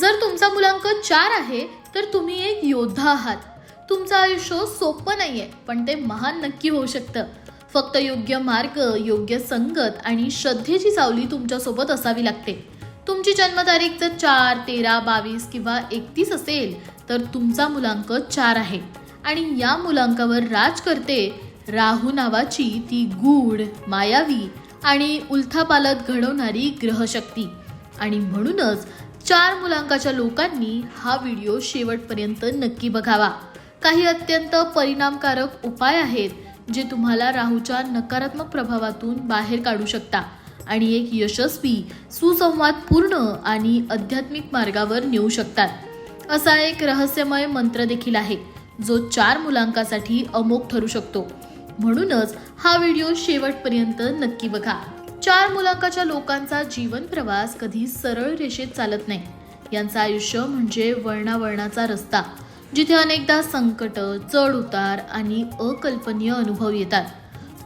जर तुमचा मुलांक चार आहे तर तुम्ही एक योद्धा आहात. तुमचं आयुष्य सोपं आहे पण ते महान नक्की होऊ शकतं. फक्त योग्य मार्ग योग्य संगत आणि श्रद्धेची सावली तुमच्यासोबत असावी लागते. तुमची जन्मतारीख जर चार तेरा बावीस किंवा एकतीस असेल तर तुमचा मुलांक चार आहे. आणि या मुलांकावर राज करते राहू नावाची ती गूढ मायावी आणि उलथापालत घडवणारी ग्रहशक्ती. आणि म्हणूनच चार मुलांकाच्या लोकांनी हा व्हिडिओ शेवटपर्यंत नक्की बघावा. काही अत्यंत परिणामकारक उपाय आहेत जे तुम्हाला राहूच्या नकारात्मक प्रभावातून बाहेर काढू शकता आणि एक यशस्वी सुसंवाद पूर्ण आणि आध्यात्मिक मार्गावर नेऊ शकतात. असा एक रहस्यमय मंत्र देखील आहे जो चार मुलांकासाठी अमोघ ठरू शकतो. म्हणूनच हा व्हिडिओ शेवटपर्यंत नक्की बघा. चार मुलांकाच्या लोकांचा जीवन प्रवास कधी सरळ रेषेत चालत नाही. यांचं आयुष्य म्हणजे वळणावळणाचा रस्ता जिथे अनेकदा संकट चढ उतार आणि अकल्पनीय अनुभव येतात.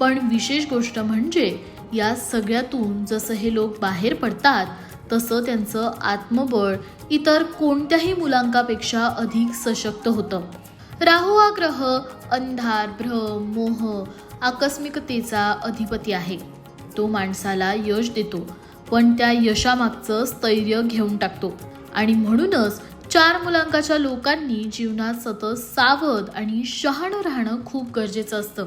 पण विशेष गोष्ट म्हणजे या सगळ्यातून जसं हे लोक बाहेर पडतात तसं त्यांचं आत्मबळ इतर कोणत्याही मुलांकापेक्षा अधिक सशक्त होतं. राहू हा ग्रह अंधार भ्रम मोह आकस्मिकतेचा अधिपती आहे. तो माणसाला यश देतो पण त्या यशामागचं स्थैर्य घेऊन टाकतो. आणि म्हणूनच चार मुलांकाच्या लोकांनी जीवनात सतत सावध आणि शहाणं राहणं खूप गरजेचं असतं.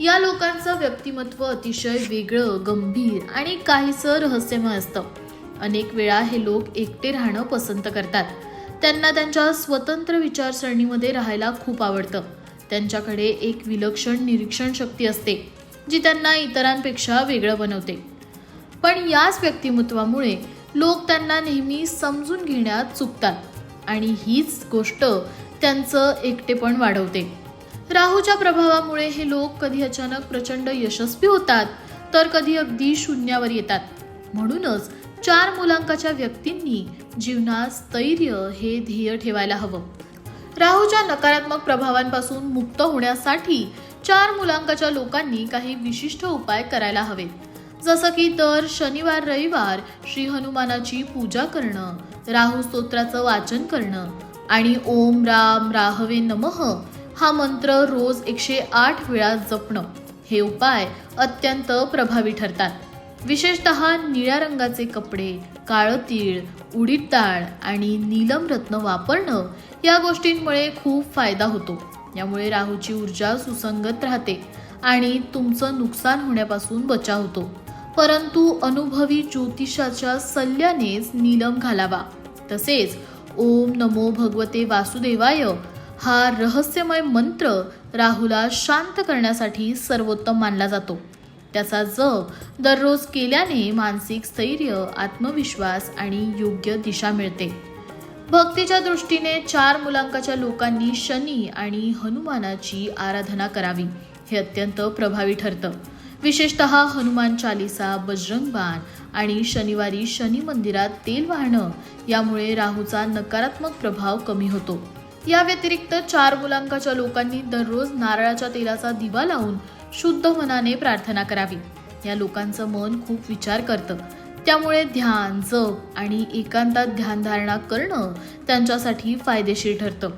या लोकांचं व्यक्तिमत्व अतिशय वेगळं गंभीर आणि काहीसं रहस्यमय असतं. अनेक वेळा हे लोक एकटे राहणं पसंत करतात. त्यांना त्यांच्या स्वतंत्र विचारसरणीमध्ये राहायला खूप आवडतं. त्यांच्याकडे एक विलक्षण निरीक्षण शक्ती असते. जी त्यांना इतरांपेक्षा वेगळं बनवते. पण याच व्यक्तिमत्वामुळे लोक त्यांना नेहमी समजून घेण्यात चुकतात आणि हीच गोष्ट त्यांचं एकटेपण वाढवते. राहूच्या प्रभावामुळे हे लोक कधी अचानक प्रचंड यशस्वी होतात तर कधी अगदी शून्यावर येतात. म्हणूनच चार मुलांकाच्या व्यक्तींनी जीवनात स्थैर्य हे ध्येय ठेवायला हवं. राहूच्या नकारात्मक प्रभावांपासून मुक्त होण्यासाठी चार मुलांकाच्या लोकांनी काही विशिष्ट उपाय करायला हवेत. जसं की दर शनिवार रविवार श्री हनुमानाची पूजा करणं राहू स्तोत्राचं वाचन करणं आणि ओम राम राहवे नमः हा मंत्र रोज एकशे आठ वेळा जपणं हे उपाय अत्यंत प्रभावी ठरतात. विशेषत निळ्या रंगाचे कपडे काळं तीळ उडीद डाळ आणि नीलम रत्न वापरणं या गोष्टींमुळे खूप फायदा होतो. यामुळे राहूची ऊर्जा सुसंगत राहते आणि तुमचं नुकसान होण्यापासून बचाव होतो. परंतु अनुभवी ज्योतिषाच्या सल्ल्यानेच नीलम घालावा. तसेच ओम नमो भगवते वासुदेवाय हा रहस्यमय मंत्र राहूला शांत करण्यासाठी सर्वोत्तम मानला जातो. त्याचा जप दररोज केल्याने मानसिक स्थैर्य आत्मविश्वास आणि योग्य दिशा मिळते. भक्तीच्या दृष्टीने चार मुलांकाच्या लोकांनी शनी आणि हनुमानाची आराधना करावी. हे अत्यंत प्रभावी ठरतं. विशेषत हनुमान चालिसा बजरंग बाण आणि शनिवारी शनी मंदिरात तेल वाहणं यामुळे राहूचा नकारात्मक प्रभाव कमी होतो. या व्यतिरिक्त चार मुलांकाच्या लोकांनी दररोज नारळाच्या तेलाचा दिवा लावून शुद्ध मनाने प्रार्थना करावी. या लोकांचं मन खूप विचार करतं. त्यामुळे ध्यान जप आणि एकांतात ध्यानधारणा करणं त्यांच्यासाठी फायदेशीर ठरतं.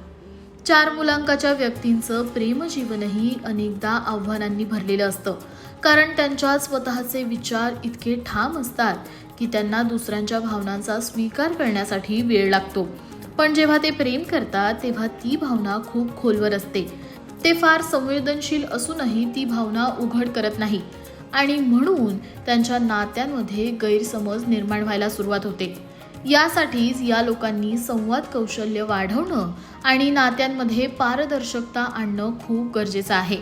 चार मुलांकाच्या व्यक्तींचं प्रेमजीवनही अनेकदा आव्हानांनी भरलेलं असतं. कारण त्यांच्या स्वतःचे विचार इतके ठाम असतात की त्यांना दुसऱ्यांच्या भावनांचा स्वीकार करण्यासाठी वेळ लागतो. पण जेव्हा ते प्रेम करतात तेव्हा ती भावना खूप खोलवर असते. ते फार संवेदनशील असूनही ती भावना उघड करत नाही. आणि म्हणून त्यांच्या नात्यांमध्ये गैरसमज निर्माण व्हायला सुरुवात होते. यासाठीच या लोकांनी संवाद कौशल्य वाढवणं आणि नात्यांमध्ये पारदर्शकता आणणं खूप गरजेचं आहे.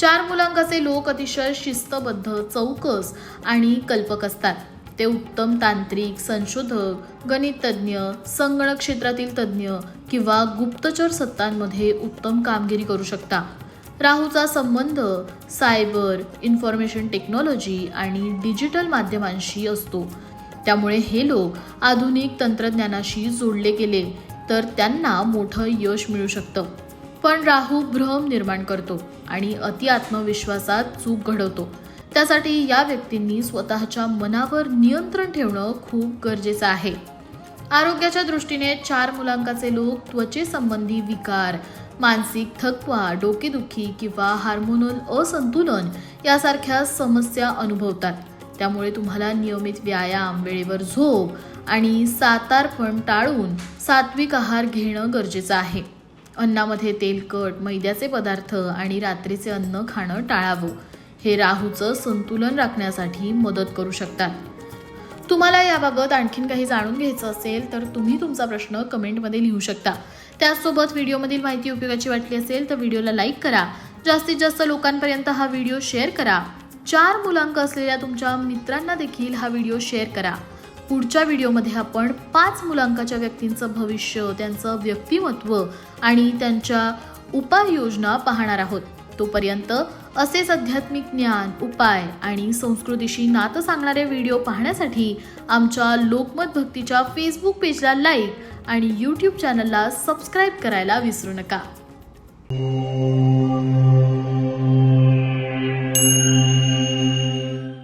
चार मुलांकाचे लोक अतिशय शिस्तबद्ध चौकस आणि कल्पक असतात. ते उत्तम तांत्रिक संशोधक गणिततज्ञ संगणक क्षेत्रातील तज्ज्ञ किंवा गुप्तचर सत्तांमध्ये उत्तम कामगिरी करू शकता. राहूचा संबंध सायबर इन्फॉर्मेशन टेक्नॉलॉजी आणि डिजिटल माध्यमांशी असतो. त्यामुळे हे लोक आधुनिक तंत्रज्ञानाशी जोडले गेले तर त्यांना मोठं यश मिळू शकतं. पण राहू भ्रम निर्माण करतो आणि अति आत्मविश्वासात चूक घडवतो. त्यासाठी या व्यक्तींनी स्वतःच्या मनावर नियंत्रण ठेवणं खूप गरजेचं आहे. आरोग्याच्या दृष्टीने चार मुलांकाचे लोक त्वचेसंबंधी विकार मानसिक थकवा डोकेदुखी किंवा हार्मोनल असंतुलन यासारख्या समस्या अनुभवतात. त्यामुळे तुम्हाला नियमित व्यायाम वेळेवर झोप आणि सातारपण टाळून सात्विक आहार घेणं गरजेचं आहे. अन्नामध्ये तेलकट मैद्याचे पदार्थ आणि रात्रीचे अन्न खाणं टाळावं. हे राहूचं संतुलन राखण्यासाठी मदत करू शकतात. तुम्हाला याबाबत आणखीन काही जाणून घ्यायचं असेल तर तुम्ही तुमचा प्रश्न कमेंटमध्ये लिहू शकता. त्याचसोबत व्हिडिओमधील माहिती उपयोगाची वाटली असेल तर व्हिडिओला लाईक करा. जास्तीत जास्त लोकांपर्यंत हा व्हिडिओ शेअर करा. चार मुलांक असलेल्या तुमच्या मित्रांना देखील हा व्हिडिओ शेअर करा. पुढच्या व्हिडिओमध्ये आपण पाच मुलांकाच्या व्यक्तींचं भविष्य त्यांचं व्यक्तिमत्व आणि त्यांच्या उपाययोजना पाहणार आहोत. तोपर्यंत असेच आध्यात्मिक ज्ञान उपाय आणि संस्कृतीशी नातं सांगणारे व्हिडिओ पाहण्यासाठी आमच्या लोकमत भक्तीच्या फेसबुक पेजला लाईक आणि यूट्यूब चॅनलला सबस्क्राईब करायला विसरू नका.